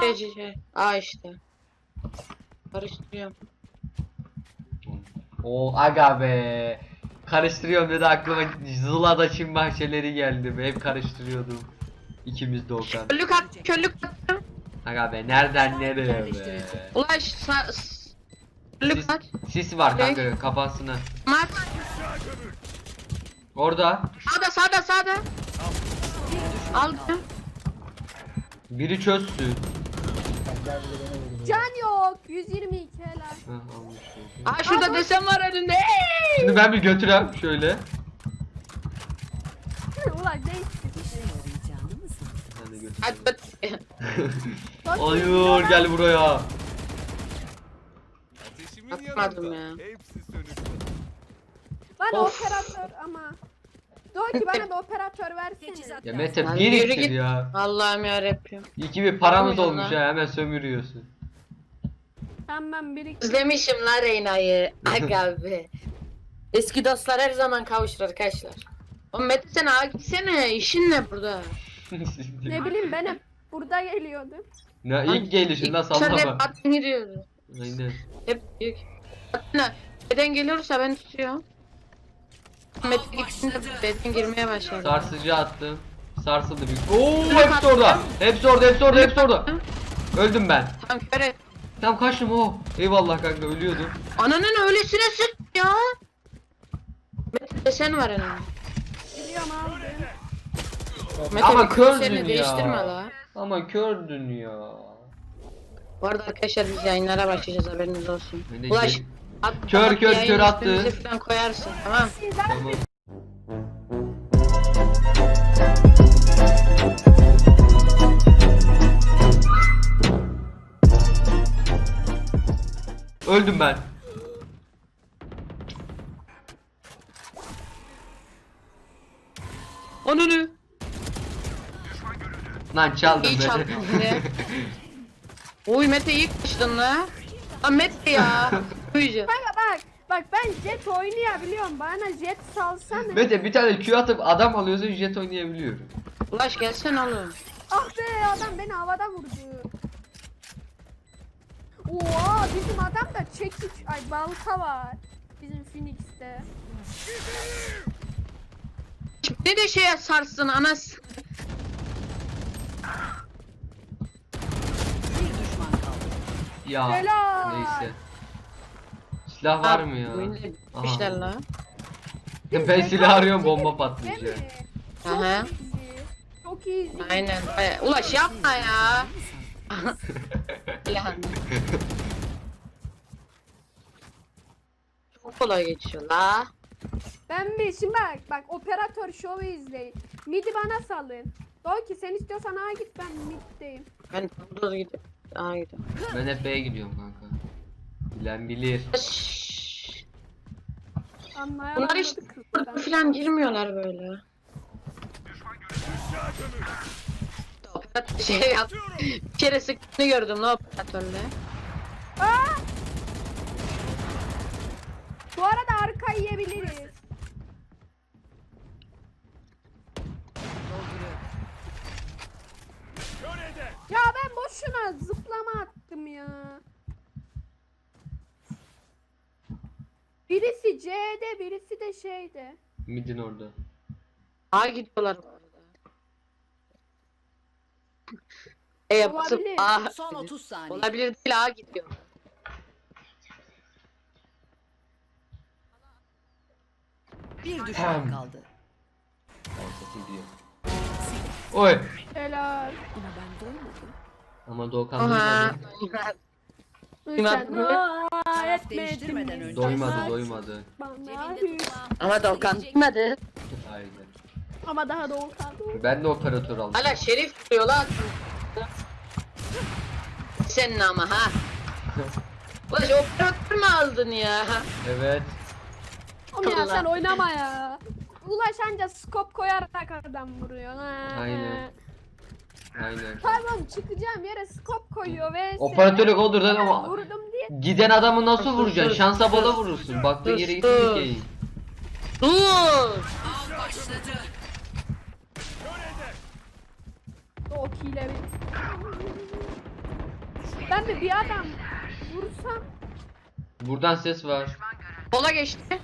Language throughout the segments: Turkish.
C C C. A işte. Karıştırıyorum. O aga be. Karıştırıyorum dedi aklıma Zula'da Çin bahçeleri geldi. Hep karıştırıyordum. İkimiz de Okan. Körlük at, körlük attım. Aga be nereden nereye be. Ulaş sa Sis, at. sis var kanka kafasına. Mat. Orada Sağda sağda sağda. Aldım. biri çözsün. Can yok. 122 helal. Aa şurada desen var önünde. Şimdi ben bir götürem şöyle. Ulan. Ben de götüreyim. Hadi hadi. Hayır gel buraya. Ateşimin Atmadım yanında. ya. Hepsi sönük. Bana Of. operatör ama. Doki bana da operatör versene. Ya Mete Lan bir yürü git. ya. Allah'ım yarabbim. İyi ki bir paramız Olmuyor olmuş lan. ha hemen sömürüyorsun. Hemen bir iki. Özlemişim la Reyna'yı. Aga be. Eski dostlar her zaman kavuşur arkadaşlar. Oğlum Mete sen ağa gitsene. İşin ne burada? Ne bileyim ben hep burada geliyordum. ne ilk gelişinden İçeride sallama. hep atın gidiyordu. Aynen. Hep büyük. Hatta beden geliyorsa ben tutuyorum. Mete gittiğinde beden girmeye başladı. Sarsıcı attım. Sarsıldı bir. Oo hepsi orada. Hepsi orada, hepsi orada, hepsi orada. Öldüm ben. Tamam köre. Tam kaçtım o. Eyvallah kanka ölüyordum. Ananın öylesine sık ya. Mete desen var önünde. Biliyorum abi. Mete Ama bir kördün ya. değiştirme la. Ama kördün ya. Bu arada arkadaşlar biz yayınlara başlayacağız haberiniz olsun. Ulaş. At, Kör, at, kör, yayın kör attı. falan koyarsın tamam. Tamam. Öldüm ben. Onunu. Lan çaldım İyi ben. çaldın yine. Uy Mete iyi kaçtın la. Lan Mete ya. Uyucu. Kanka bak. Bak ben jet oynayabiliyorum. Bana jet salsana. Mete bir tane Q atıp adam alıyorsun jet oynayabiliyorum. Ulaş gelsene oğlum. Ah be adam beni havada vurdu. Oha bizim adam da çekiç ay balta var. Bizim Phoenix'te. Ne de şeye sarsın anas. Ya Helal. neyse. Silah var mı ya? Oyunda Aha. bitmişler la. Ben silah arıyorum bomba patlayacak. Çok Aha. easy. Çok iyi. Aynen. Ay, Ulaş yapma ya. Lan. Çok kolay geçiyor la. Ben bir şimdi bak bak operatör şovu izleyin. Midi bana salın. Doki sen istiyorsan A git ben middeyim. Ben burada gidiyorum. Aa gidiyorum. Ben hep B'ye gidiyorum kanka. Bilen bilir. Bunlar işte kızlar. falan girmiyorlar böyle. Şey yap. Bir kere sıktığını gördüm la operatörle. Aa! Bu arada arka yiyebiliriz. Ya ben boşuna zıplama attım ya. Birisi C'de, birisi de şeyde. Midin orada. Aa gidiyorlar bu arada. E basıp Olabilir. A. Son 30 saniye. Olabilir değil A gidiyor. Bir düşman kaldı. Ortası diyor. Oy. Helal. Buna ben doymadım. Ama Doğukan Aha. duymadı. değiştirmeden önce. Doymadı doymadı. Ama Doğukan bilmedi. Aynen. Ama daha da olmadı. Ben de operatör aldım. Hala Şerif diyor lan. Senin ama ha. Ulaş operatör mü aldın ya? Evet. Oğlum ya sen oynama ya. Ulaş anca skop koyarak adam vuruyor. Ha. Aynen. Aynen. Tamam çıkacağım yere skop koyuyor ve Operatörü olur lan ama vurdum diye giden adamı nasıl vuracaksın? Şansa bola vurursun. Baktığın yere gitsin dikeyim. Dur. o ile bir. Ben de bir adam vursam Buradan ses var. Kola geçti.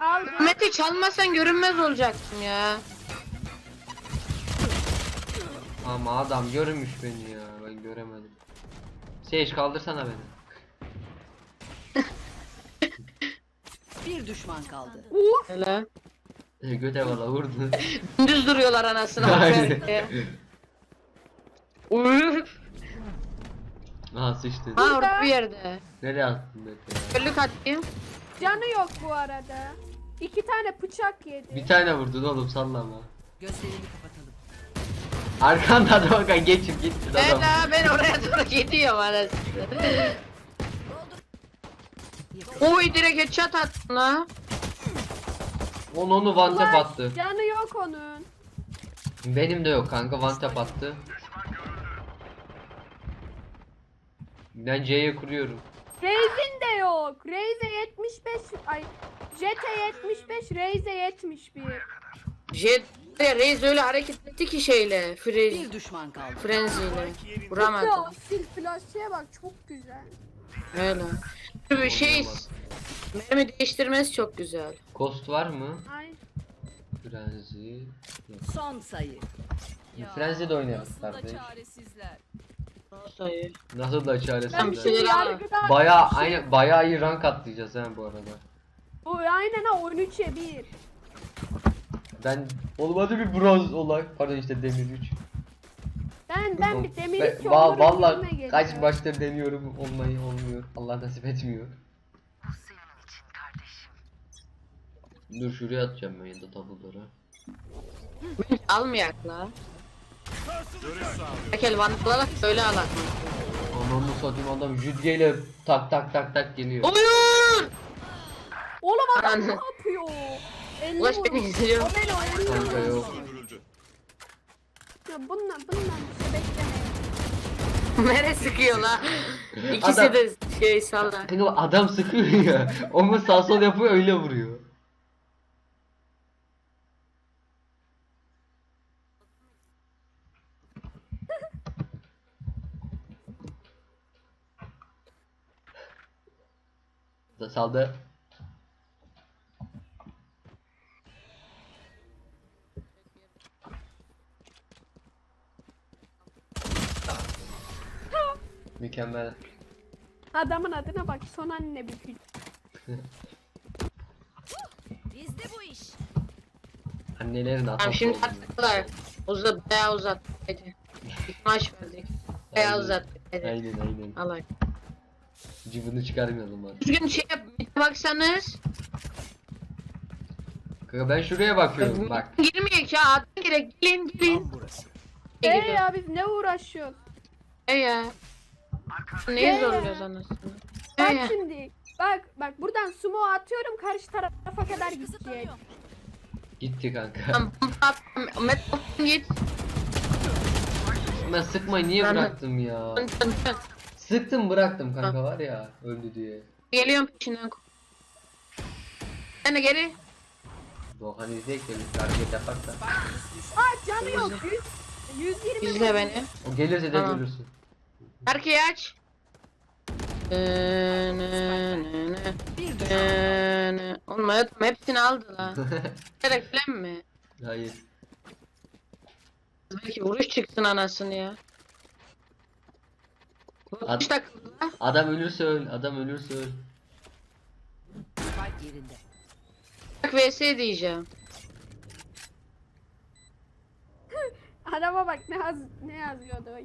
al. Mete çalmasan görünmez olacaktım ya. Ama adam görmüş beni ya. Ben göremedim. Sage kaldırsana beni. Bir düşman kaldı. Hele. E, Göte valla vurdu. Düz duruyorlar anasını. Aynen. Aha sıçtı. Ha orada bir yerde. Nereye attın Mete ya? Körlük atayım. Canı yok bu arada. İki tane bıçak yedi. Bir tane vurdun oğlum sallama. Gözlerini kapatalım. Arkanda da bakın geçip gitti adam. ha ben oraya doğru gidiyorum anasını. Oy direkt headshot attın ha. Onu onu one tap Ulan, attı. Canı yok onun. Benim de yok kanka one tap attı. Ben C'ye kuruyorum. Raze'in de yok. Raze 75 ay Jet'e 75, Raze 71. Jet Reis öyle hareket etti ki şeyle. Frez, Bir düşman kaldı. frenziyle. Vuramadı. Ya sil flash'e bak çok güzel. Öyle. Bir şey mermi değiştirmesi çok güzel. Ghost var mı? Ay. Frenzy. Yok. Son sayı. Frenzy de oynarız kardeş. Sayı. Nasıl da Ben çaresizler. bir şeyler yargıda Baya aynı bayağı iyi rank atlayacağız ha bu arada. O aynen ha 13'e 1. Ben olmadı bir bronz olak. Pardon işte demir 3. Ben ben bir demir Ve- iki va- olurum Vallahi gibime kaç baştır deniyorum olmayı olmuyor. Allah nasip etmiyor. Dur şuraya atacağım ben ya da tabloları. Almayak la. Tekel vandalarak böyle alak. Ananı satayım adam jüdgeyle tak tak tak tak geliyor. Oyun! Oğlum adam ne yapıyor? Elini Ulaş vurdu. beni izliyor. O beni o elini Kanka vurdu. yok. Ya bundan bundan bir şey beklemeyin. Nereye sıkıyor la? İkisi Adam- de şey salla. Kanka adam sıkıyor ya. Onu sağ sol yapıyor öyle vuruyor. Da saldı. Mükemmel. Adamın adına bak son anne bir. Bizde bu iş. Annelerin atası Tamam şimdi oldu. attılar. Uzat, bayağı uzat. Hadi. Maç verdik. Bayağı Aynen. uzat. Hadi. Aynen aynen. Alak. Cıvını çıkarmayalım hadi. Düzgün şey yap. Bir de baksanız. Kanka ben şuraya bakıyorum bak. Girmeyek ya. Atın gerek. Gelin gelin. Ee Hey ya biz ne uğraşıyoruz? Hey ya. Neyi zorluyoruz anasını? Bak şimdi. Bak bak buradan sumo atıyorum karşı tarafa kadar gidecek. Gitti kanka. Tamam, git. Ben sıkmayı niye Ben- bıraktım ya? Dön, dön, dön. Sıktım bıraktım kanka var ya öldü diye. Geliyorum peşinden. Sen de geri. Doğan izleyek de bir hareket yaparsa. Aa canı yok. 100, 120 İzle beni. O gelirse de Tamam. görürsün. Arkayı aç. Ne, ne, ne, ne, Bir düşman. Oğlum hayatım hepsini aldı la. Gerek falan mi? Hayır. Belki vuruş çıksın anasını ya. Vuruş takıldı la. Adam ölürse öl, adam ölürse öl. Spike yerinde. Bak vs diyeceğim. Adama bak ne yaz ne yazıyordu o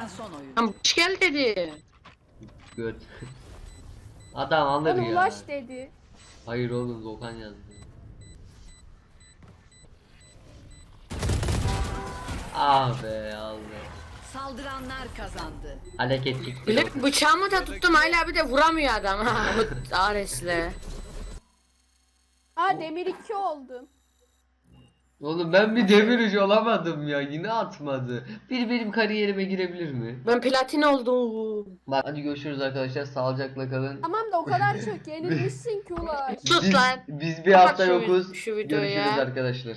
kalan son oyun. Lan hoş gel dedi. Göt. Adam anladı Oğlum ya. ulaş dedi. Hayır oğlum Doğan yazdı. Ah be Allah. Saldıranlar kazandı. Hareketlik. Bile bıçağımı da tuttum hala bir de vuramıyor adam Ares'le. Aa demir 2 oldu. Oğlum ben bir demirci olamadım ya yine atmadı. Bir benim kariyerime girebilir mi? Ben platin oldum. Bak hadi görüşürüz arkadaşlar sağlıcakla kalın. Tamam da o kadar çok yenilmişsin ki ulaş. Sus Biz- lan. Biz bir Kapat hafta şu- yokuz. şu videoyu Görüşürüz ya. arkadaşlar.